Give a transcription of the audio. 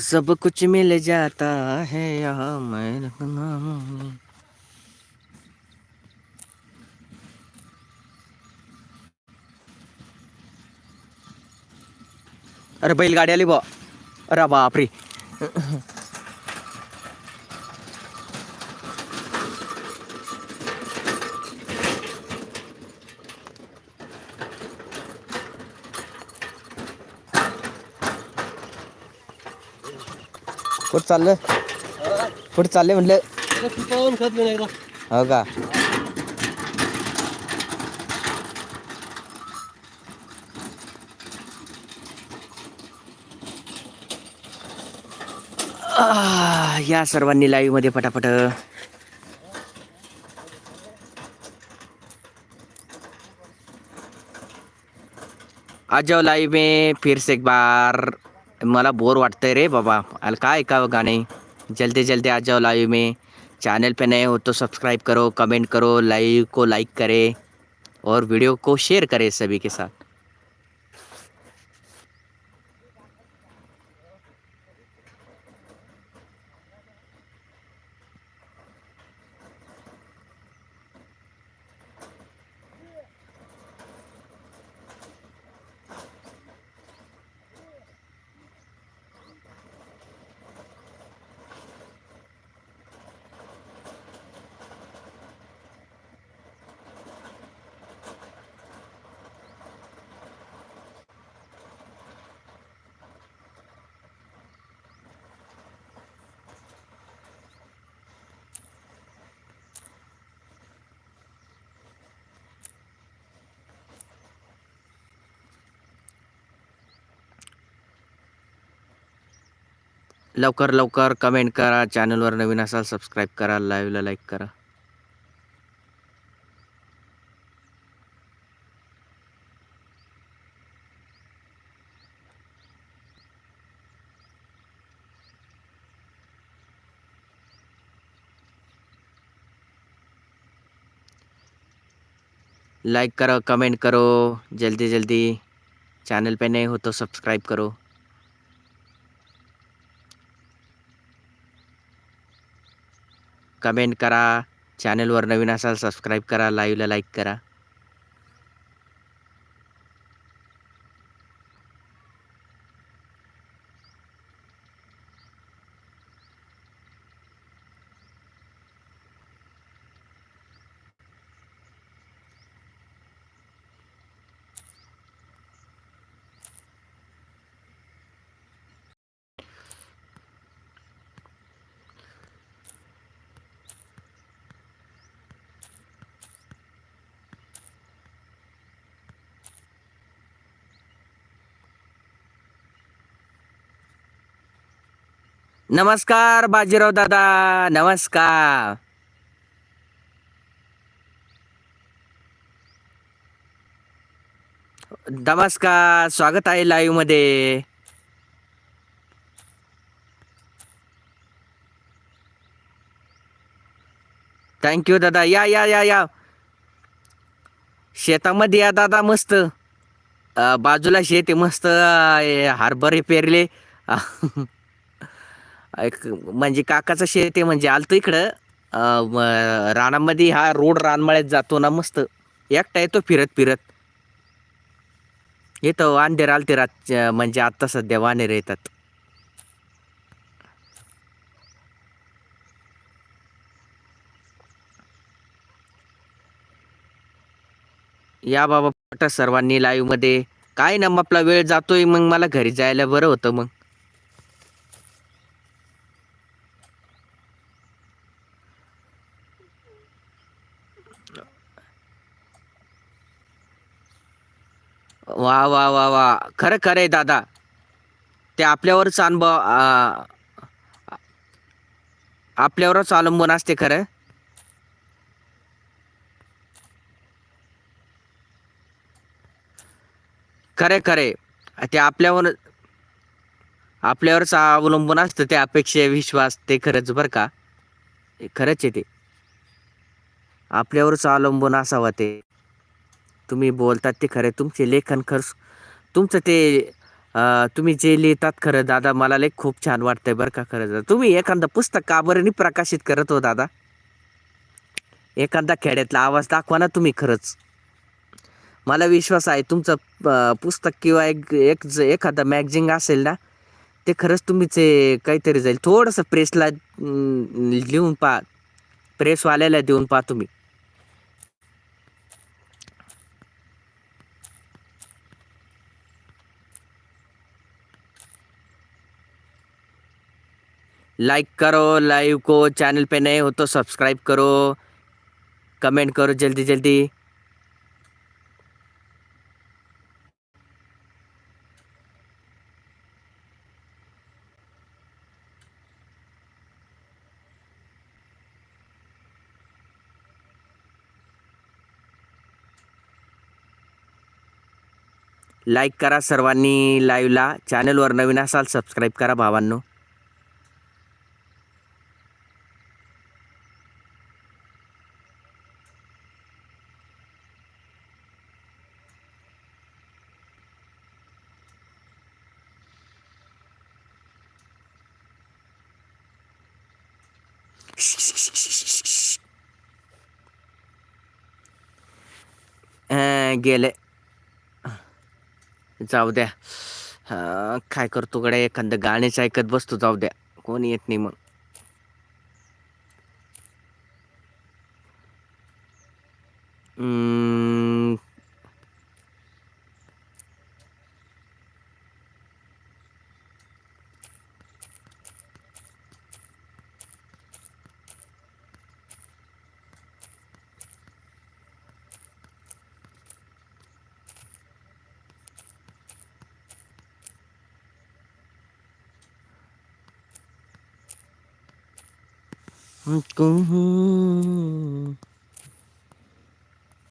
सब कुछ मिल जाता है यहाँ मैं रखना। अरे बैलगाडी आली बा। अरे बापरे कुठं चाललं. कुठं चाललंय म्हटलं पाहून खात हो का? आह, या सर्वांनी लाईव्हमध्ये पटापट. आ जाओ लाईव्ह में फिर से एक बार. मला बोर वाटतंय रे बाबा. अल काय ऐकावं गाणे? जल्दी जल्दी आ जाओ लाइव में. चैनल पे नए हो तो सब्सक्राइब करो कमेंट करो लाइव को लाइक करे और वीडियो को शेयर करें सभी के साथ. लवकर लवकर कमेंट करा चॅनलवर नवीन असाल सबस्क्राईब करा लाईव्हला लाईक करा. लाइक करो कमेंट करो, जल्दी जल्दी चैनल पे नए हो तो सब्सक्राइब करो. कमेंट करा. चॅनलवर नवीन असाल सबस्क्राईब करा. लाईव्हला लाईक करा. नमस्कार बाजीराव दादा. नमस्कार. नमस्कार स्वागत आहे लाईव्हमध्ये. थँक्यू दादा. या या या या. शेतामध्ये या दादा मस्त. बाजूला शेती मस्त हार्बर हरभरे पेरले. एक म्हणजे काकाचं शेत आहे म्हणजे आलतो इकडं. अ, रानामध्ये हा रोड रानमाळ्यात जातो ना मस्त. एकटा येतो फिरत फिरत. येतो वांदेर आलते रात म्हणजे आत्ता सध्या वानेर येतात. या बाबा पटा सर्वांनी लाईव्हमध्ये. काय ना मग आपला वेळ जातोय मग मला घरी जायला बरं होतं मग. वा वा वा वा. खरं खरं आहे दादा. ते आपल्यावरच अनुभव आपल्यावरच अवलंबून असते खरं. खरे खरे ते आपल्यावर आपल्यावरच अवलंबून असतं ते अपेक्षा विश्वास ते खरंच बरं का. खरंच आहे ते. आपल्यावरच अवलंबून असावं ते. तुम्ही बोलतात ते खरं तुमचे लेखन खरंच तुमचं ते तुम्ही जे लिहितात खरं दादा मला लई खूप छान वाटतंय बरं का खरं दादा तुम्ही एखादं पुस्तक का बरं प्रकाशित करत हो दादा? एखादा खेड्यातला आवाज दाखवा ना तुम्ही खरंच. मला विश्वास आहे तुमचं पुस्तक किंवा एक एक ज- एखादा मॅगझिन असेल ना ते खरंच तुमचे काहीतरी जाईल थोडंसं प्रेसला लिहून पहा. प्रेसवाल्याला देऊन पहा तुम्ही. लाइक करो लाइव को चैनल पे नए हो तो सब्सक्राइब करो। कमेंट करो जल्दी जल्दी। लाईक करा सर्वांनी लाईव्हला चॅनलवर नवीन असाल सबस्क्राईब करा भावांनो अं, गेले. जाऊ द्या. काय करतो गड्या? एखादं गाणेच ऐकत बसतो जाऊ द्या. कोण येत नाही मग. Let's go home.